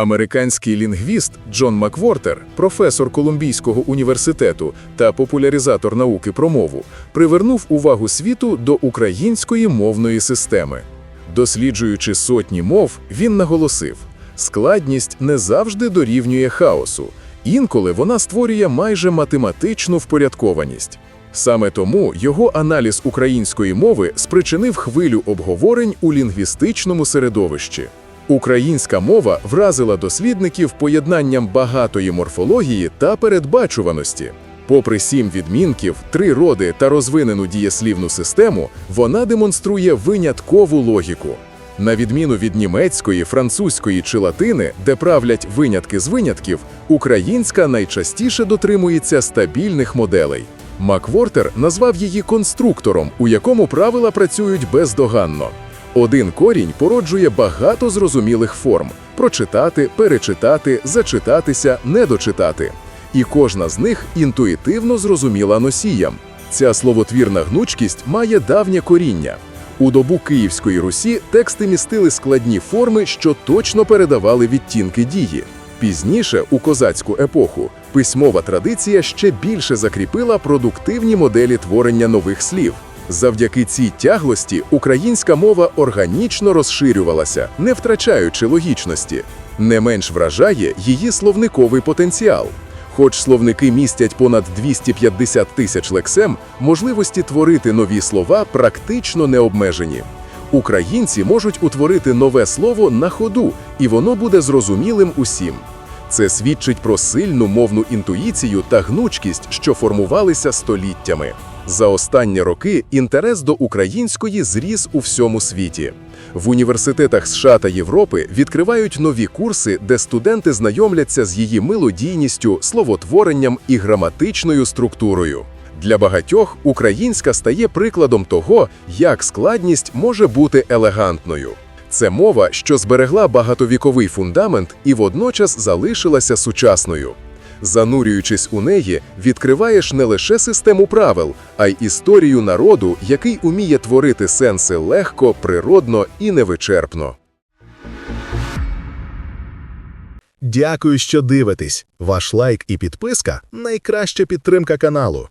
Американський лінгвіст Джон Маквортер, професор Колумбійського університету та популяризатор науки про мову, привернув увагу світу до української мовної системи. Досліджуючи сотні мов, він наголосив: складність не завжди дорівнює хаосу, інколи вона створює майже математичну впорядкованість. Саме тому його аналіз української мови спричинив хвилю обговорень у лінгвістичному середовищі. Українська мова вразила дослідників поєднанням багатої морфології та передбачуваності. Попри сім відмінків, три роди та розвинену дієслівну систему, вона демонструє виняткову логіку. На відміну від німецької, французької чи латини, де правлять винятки з винятків, українська найчастіше дотримується стабільних моделей. Маквортер назвав її конструктором, у якому правила працюють бездоганно. Один корінь породжує багато зрозумілих форм: прочитати, перечитати, зачитатися, недочитати. І кожна з них інтуїтивно зрозуміла носіям. Ця словотвірна гнучкість має давнє коріння. У добу Київської Русі тексти містили складні форми, що точно передавали відтінки дії. Пізніше, у козацьку епоху, письмова традиція ще більше закріпила продуктивні моделі творення нових слів. Завдяки цій тяглості українська мова органічно розширювалася, не втрачаючи логічності. Не менш вражає її словниковий потенціал. Хоч словники містять понад 250 тисяч лексем, можливості творити нові слова практично не обмежені. Українці можуть утворити нове слово на ходу, і воно буде зрозумілим усім. Це свідчить про сильну мовну інтуїцію та гнучкість, що формувалися століттями. За останні роки інтерес до української зріс у всьому світі. В університетах США та Європи відкривають нові курси, де студенти знайомляться з її мелодійністю, словотворенням і граматичною структурою. Для багатьох українська стає прикладом того, як складність може бути елегантною. Це мова, що зберегла багатовіковий фундамент і водночас залишилася сучасною. Занурюючись у неї, відкриваєш не лише систему правил, а й історію народу, який уміє творити сенси легко, природно і невичерпно. Дякую, що дивитесь. Ваш лайк і підписка найкраща підтримка каналу.